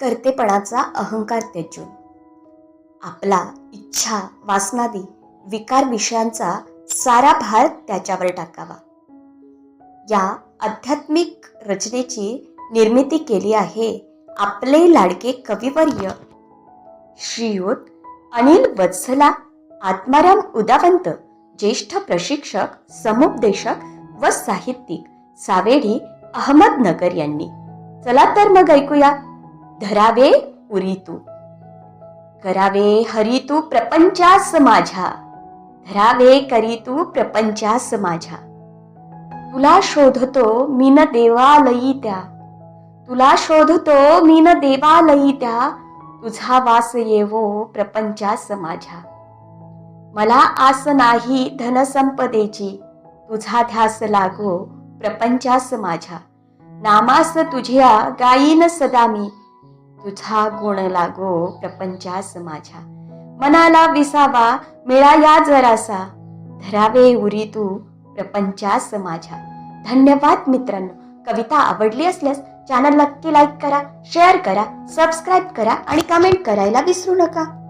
कर्तेपणाचा अहंकार त्याजून आपला इच्छा वासनादी विकार विषयांचा सारा भार त्याच्यावर टाकावा. या आध्यात्मिक रचनेची निर्मिती केली आहे आपले लाडके कविवर्य. श्रीयुत अनिल वत्सला आत्माराम उदावंत ज्येष्ठ प्रशिक्षक समुपदेशक व साहित्यिक सावेडी अहमदनगर यांनी. चला तर मग ऐकूया धरावे उरी तू करावे हरी तू प्रपंचास माझ्या धरावे करी तू प्रपंचास माझ्या तुला शोधतो मी न देवालयी त्या तुला शोधतो मी न देवालयी त्या तुझा वास येवो प्रपंचास माझ्या मला आस नाही धनसंपदेची. तुझा ध्यास लागो प्रपंचास माझ्या नामास तुझ्या गायीन सदा मी तुझा गुण लागो प्रपंचास माझ्या. मनाला विसावा मिळाया जरासा. धरावे उरी तू प्रपंचास माझ्या. धन्यवाद मित्रांनो. कविता आवडली असल्यास चॅनल नक्की लाईक करा शेअर करा सबस्क्राईब करा आणि कमेंट करायला विसरू नका.